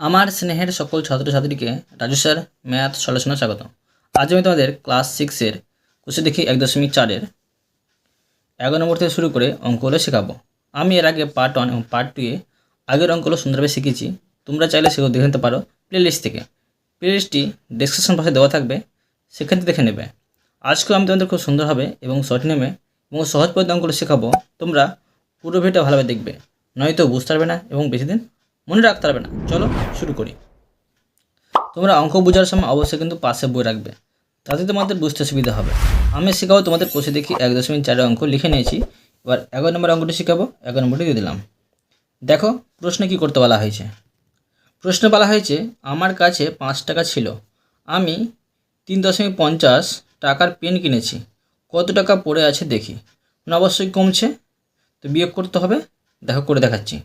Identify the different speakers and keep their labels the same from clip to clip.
Speaker 1: আমার স্নেহের সকল ছাত্রছাত্রীকে রাজু স্যার ম্যাথ সলোচনা স্বাগত আজ আমি তোমাদের ক্লাস সিক্সের কোষে দেখি এক দশমিক চারের এগারো নম্বর থেকে শুরু করে অঙ্কগুলো শেখাবো। আমি এর আগে পার্ট ওয়ান এবং পার্ট টুয়ে আগের অঙ্কগুলো সুন্দরভাবে শিখেছি। তোমরা চাইলে সেগুলো দেখে নিতে পারো প্লেলিস্ট থেকে। প্লেলিস্টটি ডেসক্রিপশন পাশে দেওয়া থাকবে, সেখান থেকে দেখে নেবে। আজকেও আমি তোমাদের খুব সুন্দরভাবে এবং শর্ট নেমে এবং সহজ পদ্ধতি অঙ্কগুলো শেখাবো। তোমরা পুরো ভিডিওটা ভালোভাবে দেখবে, নয়তো বুঝতে পারবে না এবং বেশি দিন মনে রাখতে পারবে না। চলো শুরু করি। তোমরা অঙ্ক বোঝার সময় অবশ্যই কিন্তু পাশে বই রাখবে। তাতে তোমাদের বুঝতে সুবিধা হবে। আমি শেখাবো তোমাদের কোষে দেখি এক দশমিক চারের অঙ্ক লিখে নিয়েছি। এবার এগারো নম্বর অঙ্কটি শেখাবো। এগারো নম্বরটি দিয়ে দিলাম। দেখো, প্রশ্নে কি করতে বলা হয়েছে? প্রশ্নে বলা হয়েছে, আমার কাছে পাঁচ টাকা ছিল। আমি তিন দশমিক পঞ্চাশ টাকার পেন কিনেছি। কত টাকা পড়ে আছে দেখি। অবশ্যই কমছে। তো বিয়োগ করতে হবে। দেখো, করে দেখাচ্ছি।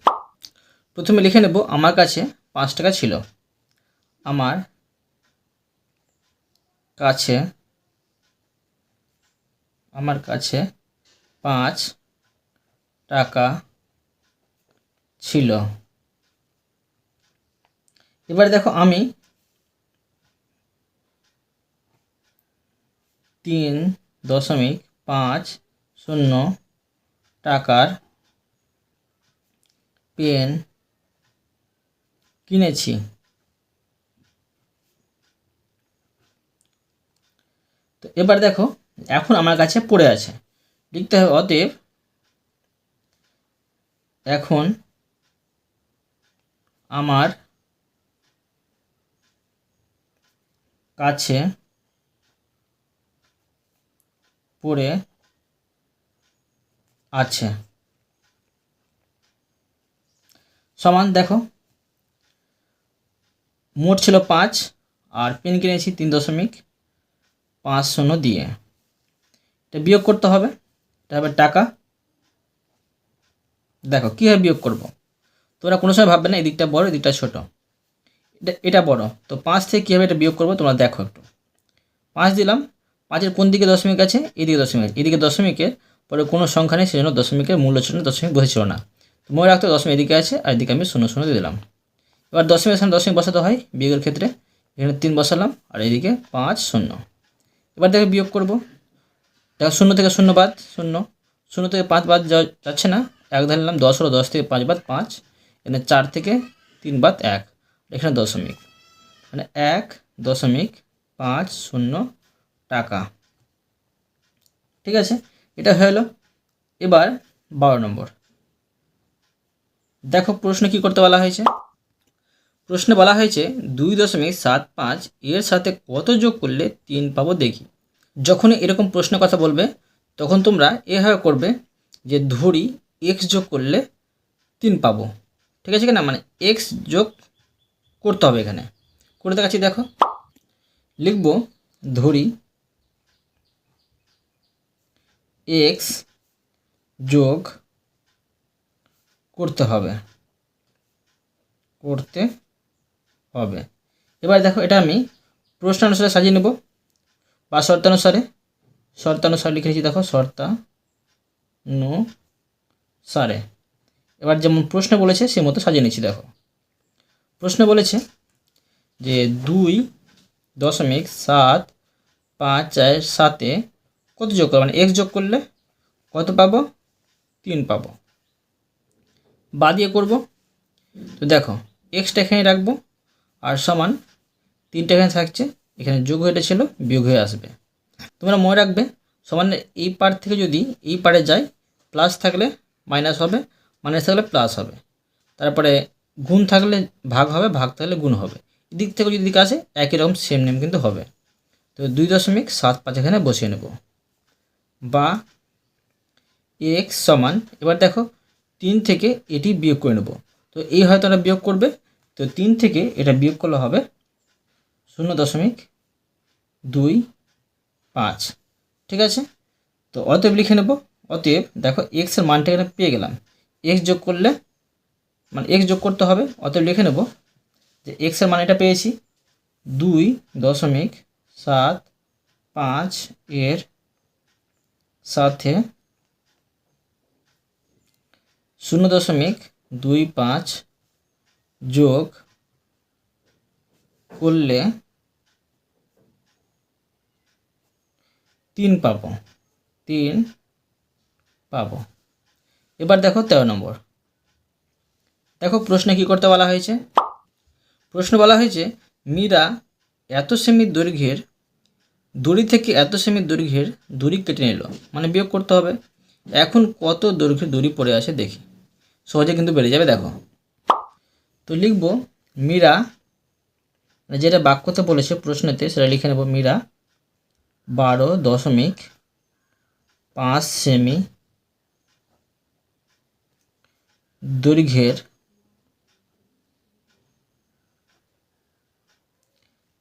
Speaker 1: প্রথমে লিখে নেব, আমার কাছে পাঁচ টাকা ছিল। আমার কাছে আমার কাছে পাঁচ টাকা ছিল। এবার দেখো আমি তিন দশমিক পাঁচ শূন্য টাকার পেন কিনেছি। তো এবার দেখো, এখন আমার কাছে পড়ে আছে। লিখতে হবে, অতএব এখন আমার কাছে পড়ে আছে। সমান দেখো মোট ছিল পাঁচ, আর পেন কিনেছি তিন দশমিক পাঁচ শূন্য দিয়ে। এটা বিয়োগ করতে হবে, এটা হবে টাকা। দেখো, কীভাবে বিয়োগ করব? তোমরা কোনো সময় ভাববে না, এদিকটা বড়, এদিকটা ছোট। এটা এটা বড়। তো পাঁচ থেকে কীভাবে এটা বিয়োগ করব, তোমরা দেখো একটু। পাঁচ দিলাম, পাঁচের কোন দিকে দশমিক আছে? এদিকে দশমিক। এদিকে দশমিকের পরে কোনো সংখ্যা নেই, সেজন্য দশমিকের মূল্য ছিল না, দশমিক বসেছিল না। তো মনে রাখতে দশমিক এদিকে আছে, আর এদিকে আমি শূন্য শূন্য দিয়ে দিলাম। এবার দশমিকের সামনে দশমিক বসাতে হয় বিয়োগের ক্ষেত্রে। এখানে তিন বসালাম, আর এদিকে পাঁচ শূন্য। এবার দেখে বিয়োগ করব। দেখো শূন্য থেকে শূন্য বাদ, শূন্য। শূন্য থেকে পাঁচ বাদ যাচ্ছে না। এক ধরলাম দশ হলো দশ থেকে পাঁচ বাদ পাঁচ। এখানে চার থেকে তিন বাদ এক। এখানে দশমিক। মানে এক দশমিক পাঁচ শূন্য টাকা। ঠিক আছে? এটা গেলো। এবার বারো নম্বর। দেখো প্রশ্ন কি করতে বলা হয়েছে? প্রশ্নে বলা হয়েছে দুই দশমিক সাত পাঁচ এর সাথে কত যোগ করলে তিন পাবো দেখি। যখনই এরকম প্রশ্নের কথা বলবে, তখন তোমরা এভাবে করবে যে ধরি এক্স যোগ করলে তিন পাবো। ঠিক আছে কি না মানে এক্স যোগ করতে হবে এখানে। করে দেখাচ্ছি, দেখো। লিখব, ধরি এক্স যোগ করতে হবে। করতে হবে। এবার দেখো, এটা আমি প্রশ্নানুসারে সাজিয়ে নেব বা শর্তানুসারে। শর্তানুসারে লিখে নিয়েছি দেখো, শর্তানুসারে। এবার যেমন প্রশ্ন বলেছে সে মতো সাজিয়ে নিচ্ছি, দেখো। প্রশ্ন বলেছে যে দুই দশমিক সাত পাঁচ চার সাতে কত যোগ করব? মানে এক্স যোগ করলে কত পাবো? তিন পাবো। বা দিয়ে করব। তো দেখো এক্সটা এখানে রাখব। আর সমান তিনটা এখানে থাকছে, এখানে যোগ হয়ে ছিল, বিয়োগ হয়ে আসবে। তোমরা মনে রাখবে, সমান এই পার থেকে যদি এই পারে যায় প্লাস থাকলে মাইনাস হবে মাইনাস থাকলে প্লাস হবে। তারপরে গুণ থাকলে ভাগ হবে, ভাগ থাকলে গুণ হবে। এদিক থেকে যদি দিকে আসে, একই রকম সেম নেম কিন্তু হবে। তো দুই দশমিক সাত পাঁচ এখানে বসিয়ে নেব। বা এক্স সমান, এবার দেখো, তিন থেকে এটি বিয়োগ করে নেব। তো এই হয়তো আমরা বিয়োগ করবে তো তিন থেকে এটা বিয়োগ করলে হবে শূন্য দশমিক দুই পাঁচ। ঠিক আছে? তো অতএব লিখে নেব, অতএব দেখো এক্সের মানটা এখানে পেয়ে গেলাম। এক্স যোগ করলে মানে এক্স যোগ করতে হবে, অতএব লিখে নেব যে এক্সের মান এটা পেয়েছি দুই দশমিক সাত পাঁচ এর সাথে শূন্য দশমিক দুই পাঁচ যোগ করলে তিন পাবো। তিন পাবো। এবার দেখো তেরো নম্বর। দেখো প্রশ্নে কি করতে বলা হয়েছে? প্রশ্ন বলা হয়েছে, মীরা এত সেমি দৈর্ঘ্যের দড়ি থেকে এত সেমি দৈর্ঘ্যের দড়ি কেটে নিল। মানে বিয়োগ করতে হবে। এখন কত দৈর্ঘ্যের দড়ি পড়ে আছে দেখি। সহজে কিন্তু বেড়ে যাবে, দেখো। তো লিখব মীরা মানে যেটা বাক্যতে বলেছে প্রশ্নেতে, সেটা লিখে নেব মীরা, বারো দশমিক পাঁচ সেমি দৈর্ঘ্যের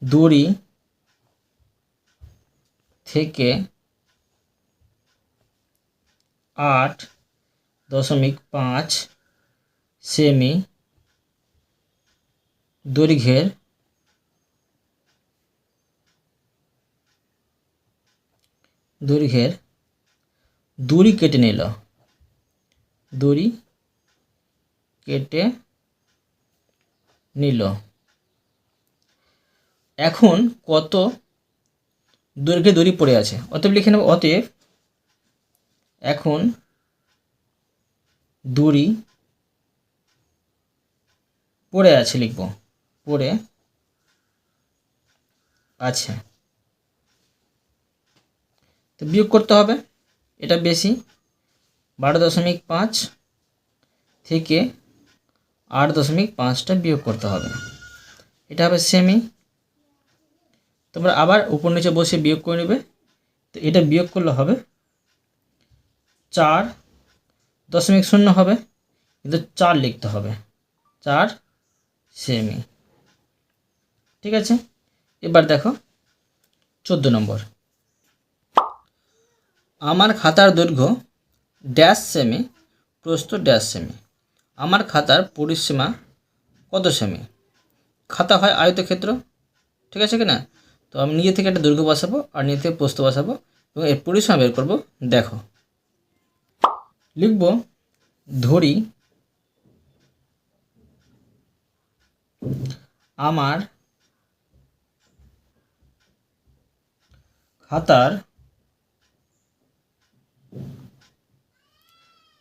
Speaker 1: দড়ি থেকে আট দশমিক পাঁচ সেমি দৈর্ঘ্যের দৈর্ঘ্যের দড়ি কেটে নিল। দড়ি কেটে নিল। এখন কত দৈর্ঘ্যে দড়ি পড়ে আছে? অতএব লিখে নেব, অতএব এখন দড়ি পড়ে আছে লিখব। পড়ে আছে। তো বিয়োগ করতে হবে, এটা বেশি, বারো দশমিক পাঁচ থেকে আট দশমিক পাঁচটা বিয়োগ করতে হবে। এটা হবে সেমি তোমরা আবার উপর নিচে বসে বিয়োগ করে নেবে। তো এটা বিয়োগ করলে হবে চার দশমিক শূন্য হবে, কিন্তু চার লিখতে হবে, চার সেমি ঠিক আছে? এবার দেখো, চোদ্দ নম্বর। আমার খাতার দৈর্ঘ্য ড্যাশ সেমি প্রস্থ ড্যাশ সেমি আমার খাতার পরিসীমা কত সেমি খাতা হয় আয়তক্ষেত্র ঠিক আছে কি না তো আমি নিজে থেকে একটা দৈর্ঘ্য বসাবো আর নিজে থেকে প্রস্থ বসাবো এবং এর পরিসীমা বের করব, দেখো। লিখব, ধরি, আমার খাতার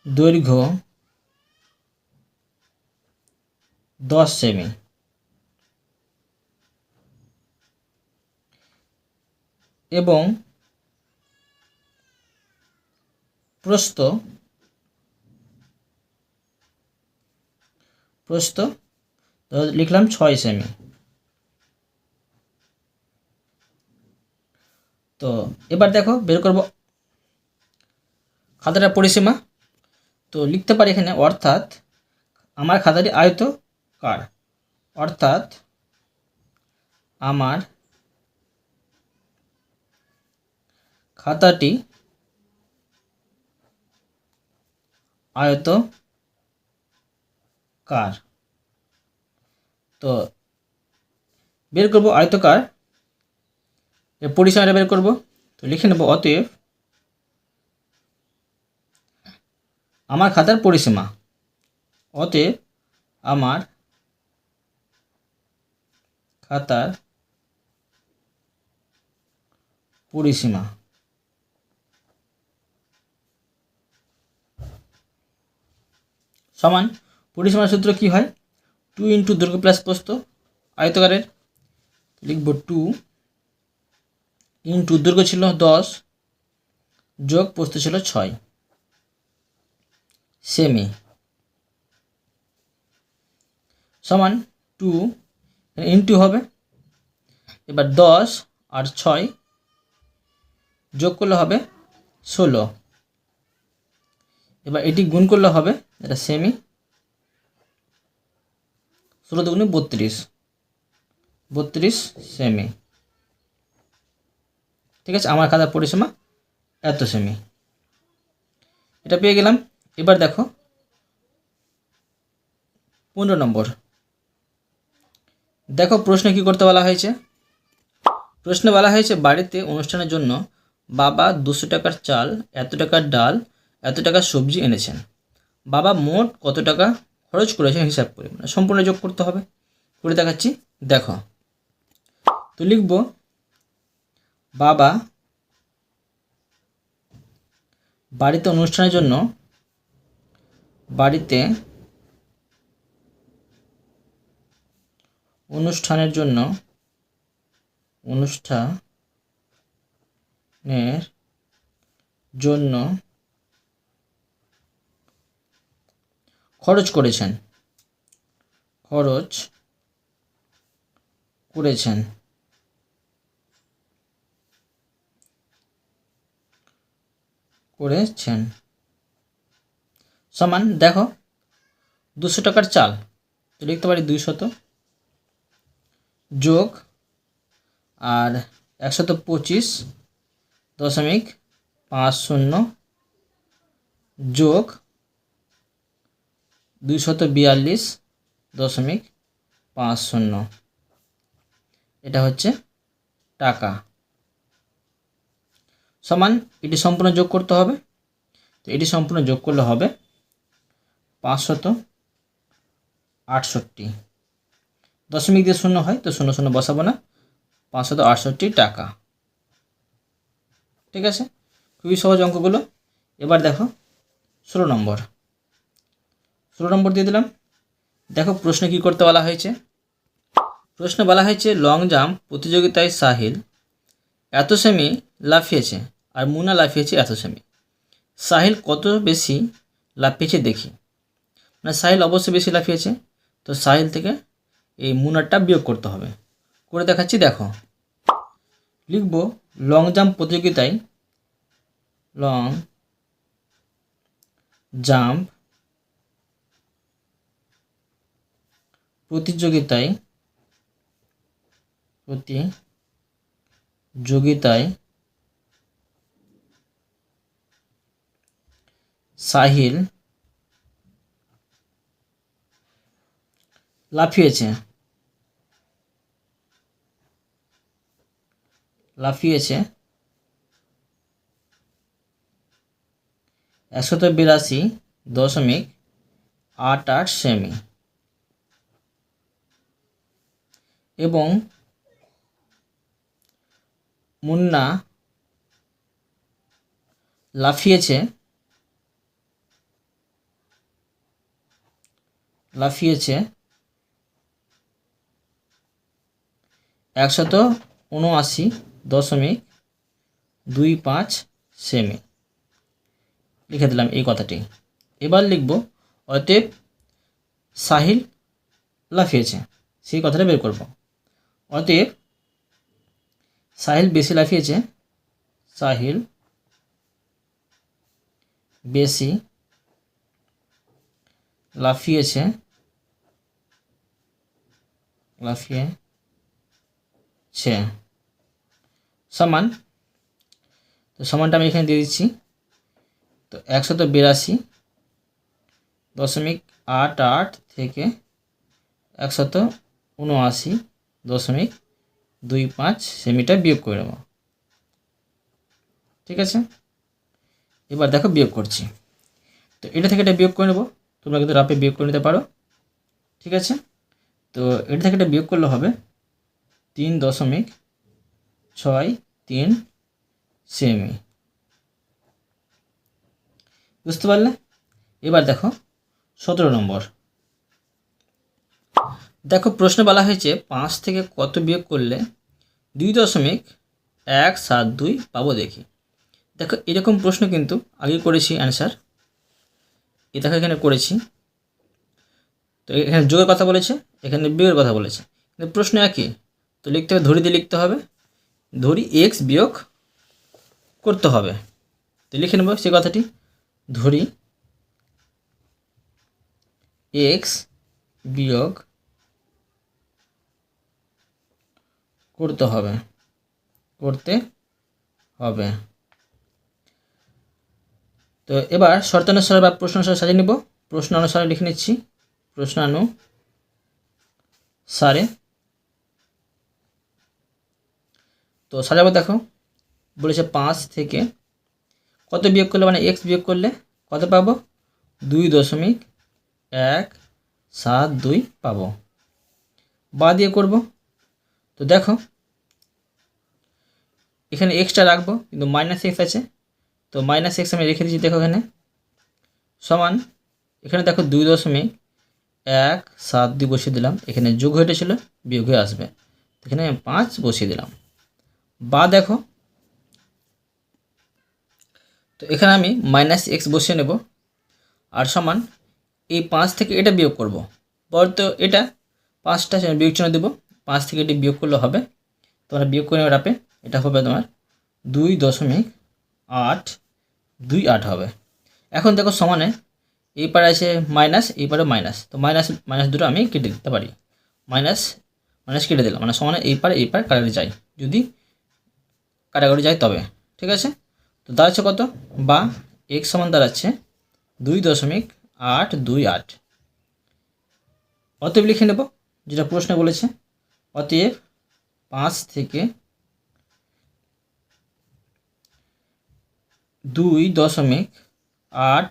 Speaker 1: দৈর্ঘ্য দশ সেমি। এবং প্রস্থ প্রস্থ লিখলাম ছয় সেমি। তো এবার দেখো বের করব খাতাটার পরিসীমা। তো লিখতে পারি এখানে, অর্থাৎ আমার খাতাটি আয়তকার অর্থাৎ আমার খাতাটি আয়তকার তো বের করব আয়তকার পরিসীমাটা বের করব। তো লিখে নেব অতএব আমার খাতার পরিসীমা। অতএব আমার খাতার পরিসীমা। সমান, পরিসীমার সূত্র কি হয়? টু ইন্টু দৈর্ঘ্য প্লাস প্রস্থ আয়তকারের। লিখব টু ইন্টু দৈর্ঘ্য ছিল দশ, যোগ প্রস্থ ছিল ছয়। সেমি। সমান টু ইন্টু হবে। এবার দশ আর ছয় যোগ করলে হবে ষোলো। এবার এটি গুণ করলে হবে, এটা সেমি। ষোলো দুগুণে বত্রিশ। বত্রিশ সেমি। ঠিক আছে? আমার খাতার পরিসীমা এত সেমি এটা পেয়ে গেলাম। এবার দেখো, পনেরো নম্বর। দেখো, প্রশ্নে কি করতে বলা হয়েছে? প্রশ্নে বলা হয়েছে, বাড়িতে অনুষ্ঠানের জন্য বাবা দুশো টাকার চাল, এত টাকার ডাল, এত টাকার সবজি এনেছেন। বাবা মোট কত টাকা খরচ করেছেন হিসাব করে। মানে সম্পূর্ণ যোগ করতে হবে। করে দেখাচ্ছি। দেখো, তো লিখব বাবা বাড়িতে অনুষ্ঠানের জন্য বাড়িতে অনুষ্ঠানের জন্য অনুষ্ঠানের জন্য খরচ করেছেন। খরচ করেছেন। করেছেন। সমান, দেখো, দুশো টাকার চাল। লিখতে পারি দুইশত। যোগ, আর একশত পঁচিশ দশমিক পাঁচ শূন্য। যোগ, দুইশত বিয়াল্লিশ দশমিক পাঁচ শূন্য। এটা হচ্ছে টাকা। সমান, এটি সম্পূর্ণ যোগ করতে হবে। তো এটি সম্পূর্ণ যোগ করলে হবে পাঁচশত আটষট্টি। দশমিক দিয়ে শূন্য হয়, তো শূন্য শূন্য বসাবো না। পাঁচশত আটষট্টি টাকা। ঠিক আছে? খুবই সহজ অঙ্কগুলো। এবার দেখো, ষোলো নম্বর। ষোলো নম্বর দিয়ে দিলাম। দেখো, প্রশ্ন কি করতে বলা হয়েছে? প্রশ্ন বলা হয়েছে, লং জাম্প প্রতিযোগিতায় সাহিল এত সেমি লাফিয়েছে। আর মুনা লাফিয়েছে এত সেমি। সাহিল কত বেশি লাফিয়েছে দেখি। মানে সাহিল অবশ্যই বেশি লাফিয়েছে। তো সাহিল থেকে এই মুনারটা বিয়োগ করতে হবে। করে দেখাচ্ছি, দেখো। লিখব লং জাম্প প্রতিযোগিতায় লং জাম্প প্রতিযোগিতায় প্রতিযোগিতায় সাহিল লাফিয়েছে। লাফিয়েছে। একশত বিরাশি দশমিক আট আট সেমি। এবং মুন্না লাফিয়েছে। লাফিয়েছে। একশত উনআশি দশমিক দুই পাঁচ সেমি। লিখে দিলাম এই কথাটি। এবার লিখব, অতএব সাহিল লাফিয়েছে, সেই কথাটা বের করব। অতএব সাহিল বেশি লাফিয়েছে, সাহিল বেশি লাফিয়েছে লাফিয়েছে সমান। তো সমানটা আমি এখানে দিয়ে দিচ্ছি। তো একশত বিরাশি। দশমিক আট আট থেকে একশত উনআশি। দশমিক দুই পাঁচ সেমিটা বিয়োগ করে নেব। ঠিক আছে? এবার দেখো বিয়োগ করছি। তো এটা থেকে এটা বিয়োগ করে নেব। তোমরা কিন্তু রাপে বিয়োগ করে নিতে পারো। ঠিক আছে? তো এটা থেকে এটা বিয়োগ করলে হবে তিন দশমিক ছয় তিন সেমি। বুঝতে পারলে? এবার দেখো, সতেরো নম্বর। দেখো, প্রশ্ন বলা হয়েছে পাঁচ থেকে কত বিয়োগ করলে দুই দশমিক এক সাত দুই পাবো দেখি। দেখো, এরকম প্রশ্ন কিন্তু আগে করেছি অ্যান্সার। এ দেখো, এখানে করেছি। তো এখানে যোগের কথা বলেছে। এখানে বিয়োগের কথা বলেছে। কিন্তু প্রশ্ন একই, তো লিখতে হবে, ধরি দিয়ে লিখতে হবে, ধরি এক্স বিয়োগ করতে হবে। তো লিখে নেব সে কথাটি, ধরি এক্স বিয়োগ করতে হবে করতে হবে। তো এবার শর্তানুসারে বা প্রশ্ন অনুসারে সাজিয়ে নিব। প্রশ্ন অনুসারে লিখে নিচ্ছি, প্রশ্নানু সারে। তো সাজাবো দেখো, বলেছে পাঁচ থেকে কত বিয়োগ করলে মানে এক্স বিয়োগ করলে কত পাবো? দুই দশমিক এক সাত দুই পাবো। বা দিয়ে করব। তো দেখো, এখানে এক্সটা রাখব, কিন্তু মাইনাস এক্স আছে। তো মাইনাস এক্স আমি রেখে দিচ্ছি, দেখো এখানে। সমান, এখানে দেখো দুই দশমিক এক সাত দুই বসিয়ে দিলাম। এখানে যোগ হয়ে ছিল বিয়োগ হয়ে আসবে। এখানে পাঁচ বসিয়ে দিলাম। বা দেখো, তো এখানে আমি মাইনাস এক্স বসিয়ে নেব। আর সমান এই পাঁচ থেকে এটা বিয়োগ করব। তো এটা পাঁচটা বিয়োগ চিহ্ন দেবো। পাঁচ থেকে এটি বিয়োগ করলে হবে। তোমরা বিয়োগ করে রাপে। এটা হবে তোমার দুই দশমিক আট, দুই আট হবে। এখন দেখো সমানে এই পারে আছে মাইনাস এই পারে মাইনাস তো মাইনাস মাইনাস দুটো আমি কেটে দিতে পারি। মাইনাস মাইনাস কেটে দিলাম। মানে সমানে এই পারে এই পারে কাটাকাটি যায় যদি কাটাকাটি যায় তবে, ঠিক আছে? তো দাঁড়াচ্ছে কত? বা এক সমান দাঁড়াচ্ছে দুই দশমিক আট দুই আট। অতএব লিখে নেব, যেটা প্রশ্নে বলেছে। অতএব পাঁচ থেকে দুই দশমিক আট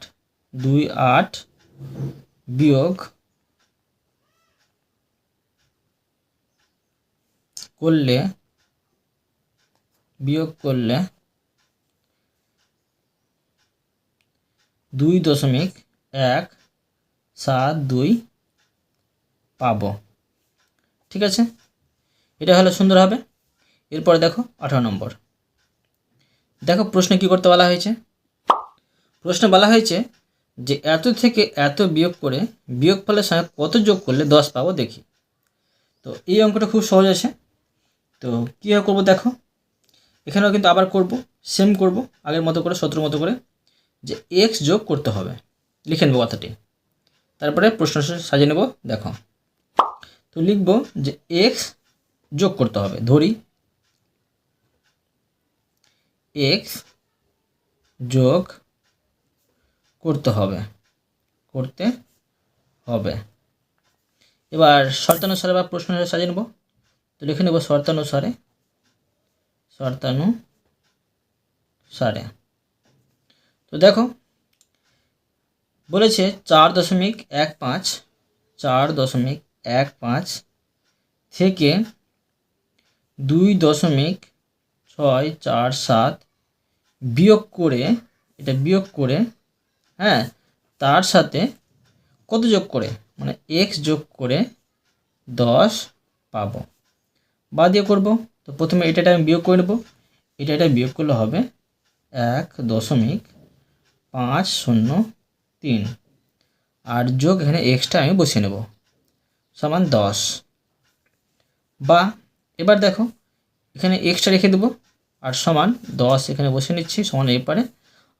Speaker 1: দুই আট বিয়োগ করলে বিয়োগ করলে দুই দশমিক এক সাত দুই পাবো। ঠিক আছে? এটা হলে সুন্দর হবে। এরপরে দেখো আঠারো নম্বর। দেখো প্রশ্নে কি করতে বলা হয়েছে? প্রশ্নে বলা হয়েছে যে এত থেকে এত বিয়োগ করে বিয়োগ ফলের সঙ্গে কত যোগ করলে দশ পাবো দেখি। তো এই অঙ্কটা খুব সহজ আছে। তো কীভাবে করব দেখো? এখানেও কিন্তু আবার করব সেম করব, আগের মতো করে, সতেরো মতো করে, যে এক্স যোগ করতে হবে। লিখে নেব কথাটি। তারপরে প্রশ্ন সাজিয়ে নেব, দেখো। তো লিখব যে এক্স যোগ করতে হবে, ধরি। এক্স যোগ করতে হবে। করতে হবে। এবার শর্তানুসারে বা প্রশ্ন সাজিয়ে নেব। তো লিখে নেব শর্তানুসারে। শর্তানুসারে। তো দেখো, বলেছে চার দশমিক এক পাঁচ, চার দশমিক এক পাঁচ থেকে দুই দশমিক ছয় চার সাত বিয়োগ করে, এটা বিয়োগ করে হ্যাঁ তার সাথে কত যোগ করে? মানে এক্স যোগ করে দশ পাবো। বা দিয়ে করব। তো প্রথমে এটা আমি বিয়োগ করে নেব। এটা এটা বিয়োগ করলে হবে এক দশমিক পাঁচ শূন্য তিন। আর যোগ এখানে এক্সট্রা আমি বসিয়ে নেব। সমান দশ। বা এবার দেখো, এখানে এক্সট্রা রেখে দেবো। আর সমান দশ এখানে বসে নিচ্ছি, সমান এই পারে।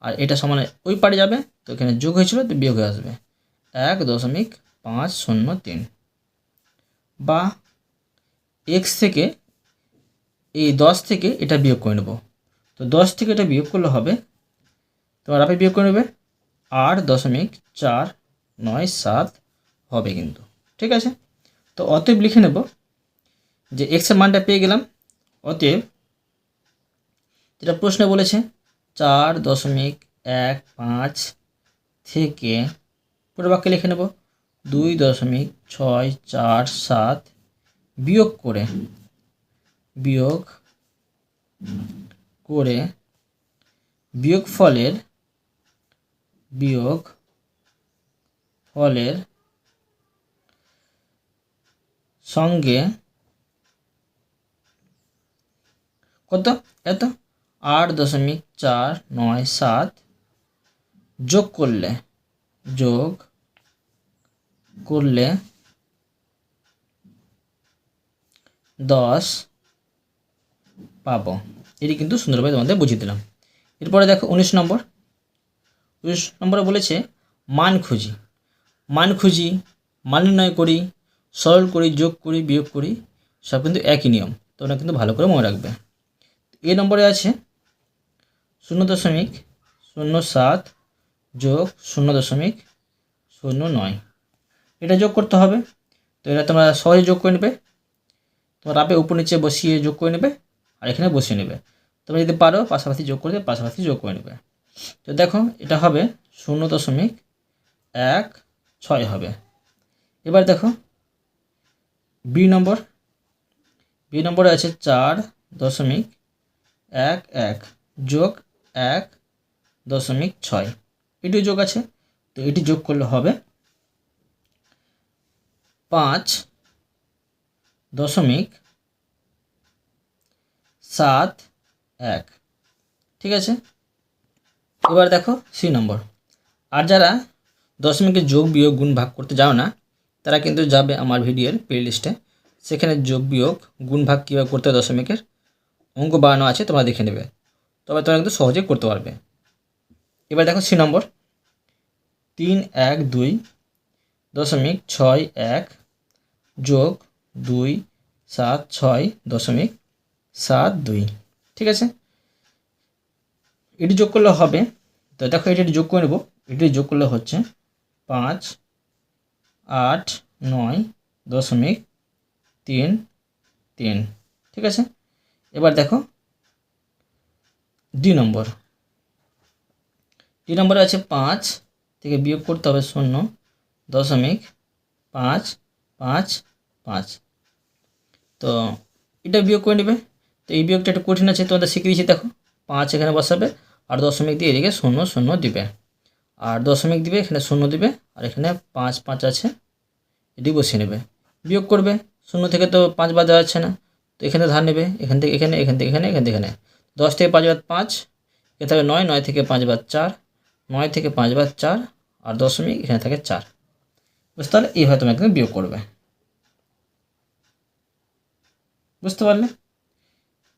Speaker 1: আর এটা সমান ওই পারে যাবে। তো এখানে যোগ হয়েছিল, তো বিয়োগ হয়ে আসবে। এক দশমিক পাঁচ শূন্য তিন। বা এক্স থেকে এই দশ থেকে এটা বিয়োগ করে নেব। তো দশ থেকে এটা বিয়োগ করলে হবে, তোমার আপনি বিয়োগ করে নেবে, আট দশমিক চার নয় সাত হবে কিন্তু। ঠিক আছে? তো অতএব লিখে নেব যে এক্সের মানটা পেয়ে গেলাম। অতএব যেটা প্রশ্নে বলেছে, চার দশমিক এক পাঁচ থেকে পুরো বাক্যে লিখে নেব। দুই দশমিক ছয় চার সাত বিয়োগ করে বিয়োগ করে বিয়োগ ফলের বিয়োগ ফলের সঙ্গে কত? এত? আট দশমিক চার নয় সাত যোগ করলে যোগ করলে দশ পাবো। এটি কিন্তু সুন্দরভাবে তোমাদের বুঝিয়ে দিলাম। এরপরে দেখো উনিশ নম্বর। উনিশ নম্বরে বলেছে, মান খুঁজি। মান খুঁজি, মান নির্ণয় করি, সরল করি, যোগ করি, বিয়োগ করি, সব কিন্তু একই নিয়ম। তোমরা কিন্তু ভালো করে মনে রাখবে। এ নম্বরে আছে শূন্য দশমিক শূন্য সাত যোগ শূন্য দশমিক শূন্য নয়। এটা যোগ করতে হবে। তো এটা তোমরা সহজে যোগ করে নেবে। তোমার আপে উপর নিচে বসিয়ে যোগ করে নেবে আর এখানে বসিয়ে নেবে। তোমরা যদি পারো পাশাপাশি যোগ করতে পাশাপাশি যোগ করে নেবে। তো দেখো, এটা হবে শূন্য দশমিক এক ছয় হবে। এবার দেখো, বি নম্বর। বি নম্বরে আছে চার দশমিক এক এক যোগ এক দশমিক ছয়। এটিও যোগ আছে, তো এটি যোগ করলে হবে পাঁচ দশমিক সাত এক। ঠিক আছে? এবার দেখো সি নম্বর। আর যারা দশমিকের যোগ, বিয়োগ, গুণ ভাগ করতে যাও না, তারা কিন্তু যাবে আমার ভিডিওর প্লে লিস্টে সেখানে যোগ, বিয়োগ, গুণ ভাগ কীভাবে করতে হয়, দশমিকের অঙ্ক বানানো আছে, তোমরা দেখে নেবে। তবে তোমরা কিন্তু সহজে করতে পারবে। এবার দেখো সি নম্বর। তিন, এক, দুই, দশমিক ছয়, এক, যোগ দুই, সাত, ছয়, দশমিক সাত, দুই। ঠিক আছে? এটি যোগ করলে হবে। তো দেখো এটি যোগ করে নেব। এটি যোগ করলে হচ্ছে পাঁচ, আট, নয়, দশমিক তিন তিন। ঠিক আছে? এবার দেখো দুই নম্বর। দুই নম্বরে আছে পাঁচ থেকে বিয়োগ করতে হবে শূন্য, দশমিক পাঁচ পাঁচ পাঁচ। তো এটা বিয়োগ করে নেবে। তো এই বিয়োগটা একটু কঠিন আছে, তোমাদের শিখিয়ে দিয়েছি, দেখো। পাঁচ এখানে বসাবে, আর দশমিক দিয়ে এদিকে শূন্য শূন্য দিবে। আর দশমিক দিবে, এখানে শূন্য দিবে, আর এখানে পাঁচ পাঁচ আছে, এটি বসিয়ে নেবে। বিয়োগ করবে, শূন্য থেকে তো পাঁচ বাদ দেওয়া যাচ্ছে না। তো এখানে ধার নেবে, এখান থেকে এখানে, এখান থেকে এখানে, এখান থেকে এখানে। দশ থেকে পাঁচ বাদ পাঁচ, এখানে থাকে নয় নয় থেকে পাঁচ বাদ চার নয় থেকে পাঁচ বাদ চার আর দশমিক এখানে থাকে চার। বুঝতে পারলে এইভাবে তুমি একদম বিয়োগ করবে। বুঝতে পারলে?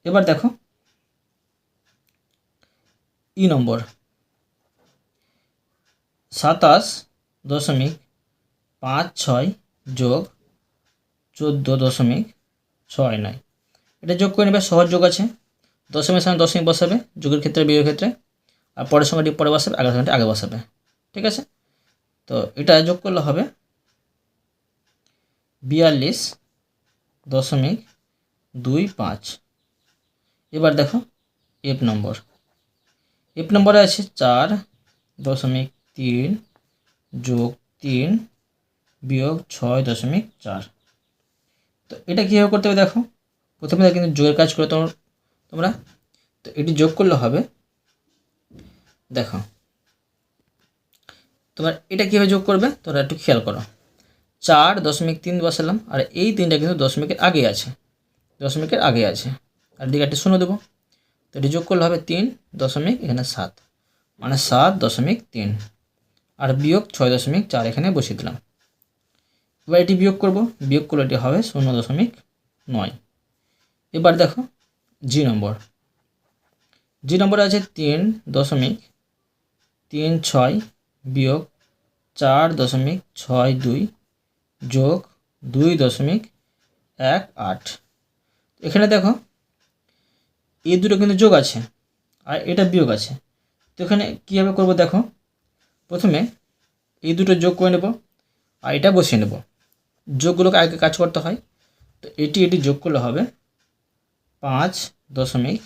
Speaker 1: এবার দেখো। ই নম্বর। সাতাশ দশমিক পাঁচ ছয় যোগ চোদ্দ দশমিক ছয় নয়। এটা যোগ করে নেবে, সহজ যোগ আছে। দশমিক সঙ্গে দশমিক বসাবে, যোগের ক্ষেত্রে, বিয়োগের ক্ষেত্রে। আর পরের সময়টি পরে বসাবে, আগের সময়টি আগে বসাবে। ঠিক আছে? তো এটা যোগ করলে হবে বিয়াল্লিশ দশমিক দুই পাঁচ। এবার দেখো এফ নম্বর এফ নম্বরে আছে চার দশমিক তিন যোগ তিন বিয়োগ ছয় দশমিক চার। তো এটা কীভাবে করতে হবে দেখো? প্রথমে কিন্তু যোগের কাজ করে তোমার তোমরা তো এটি যোগ করলে হবে দেখো। তোমার এটা কীভাবে যোগ করবে? তোমরা একটু খেয়াল করো। চার দশমিক তিন বসালাম, আর এই তিনটা কিন্তু দশমিকের আগে আছে। দশমিকের আগে আছে। আর দিকে একটা শূন্য দেবো। তো এটি যোগ করলে হবে তিন দশমিক, এখানে সাত। মানে সাত দশমিক তিন। আর বিয়োগ ছয় দশমিক চার এখানে বসিয়ে দিলাম। এবার এটি বিয়োগ করব। বিয়োগ করলে এটি হবে শূন্য দশমিক নয়। এবার দেখো, জি নম্বর। জি নম্বরে আছে তিন দশমিক তিন ছয় বিয়োগ চার দশমিক ছয় দুই যোগ দুই দশমিক এক আট। এখানে দেখো এই দুটো কিন্তু যোগ আছে আর এটা বিয়োগ আছে। তো এখানে কীভাবে করব দেখো, প্রথমে এই দুটো যোগ করে নেব আর এটা বসিয়ে নেব। যোগগুলোকে আগে কাজ করতে হয়। তো এটি এটি যোগ করলে হবে পাঁচ দশমিক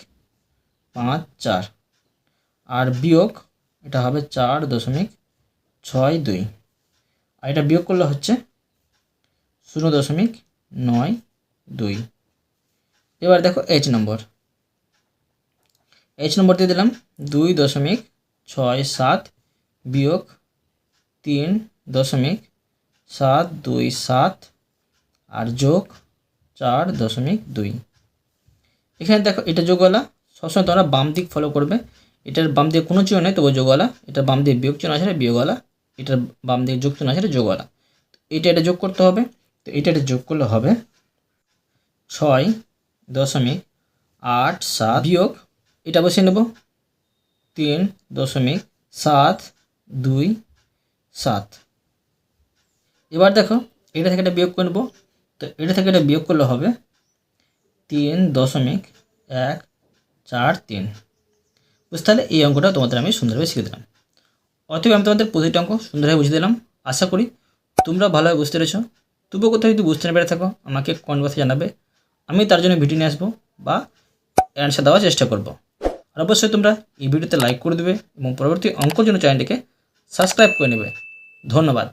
Speaker 1: পাঁচ চার। আর বিয়োগ এটা হবে চার দশমিক ছয় দুই। আর এটা বিয়োগ করলে হচ্ছে শূন্য দশমিক নয় দুই। এবার দেখো এইচ নম্বর এইচ নম্বর দিয়ে দিলাম দুই দশমিক ছয় সাত বিয়োগ তিন দশমিক সাত দুই সাত আর যোগ চার দশমিক দুই। এখানে দেখো এটা যোগওয়ালা সবসময় তোমরা বাম দিক ফলো করবে। এটার বাম দিকে কোনো চিহ্ন নেই তবু যোগওয়ালা। এটার বাম দিকে বিয়োগ চিহ্ন আছে বিয়োগওয়ালা। এটার বাম দিকে যোগ চিহ্ন আছে যোগওয়ালা। এটা এটা যোগ করতে হবে। তো এটা এটা যোগ করলে হবে ছয় দশমিক আট সাত বিয়োগ, এটা বসিয়ে নেব। তিন দশমিক সাত দুই সাত। এবার দেখো, এটা থেকে এটা বিয়োগ করে নেব। তো এটা থেকে এটা বিয়োগ করলে হবে তিন দশমিক এক চার তিন। বুঝতে তাহলে এই অঙ্কটা তোমাদের আমি সুন্দরভাবে শিখে দিলাম। অতএব আমি তোমাদের প্রতিটা অঙ্ক সুন্দরভাবে বুঝিয়ে দিলাম। আশা করি তোমরা ভালোভাবে বুঝতে পেরেছ। তবুও কোথাও যদি বুঝতে না পেরে থাকো, আমাকে কমেন্ট বক্সে জানাবে। আমি তার জন্য ভিডিও নিয়ে আসব বা অ্যান্সার দেওয়ার চেষ্টা করব। আর অবশ্যই তোমরা এই ভিডিওতে লাইক করে দেবে এবং পরবর্তী অঙ্কর জন্য চ্যানেলটিকে সাবস্ক্রাইব করে নেবে। ধন্যবাদ।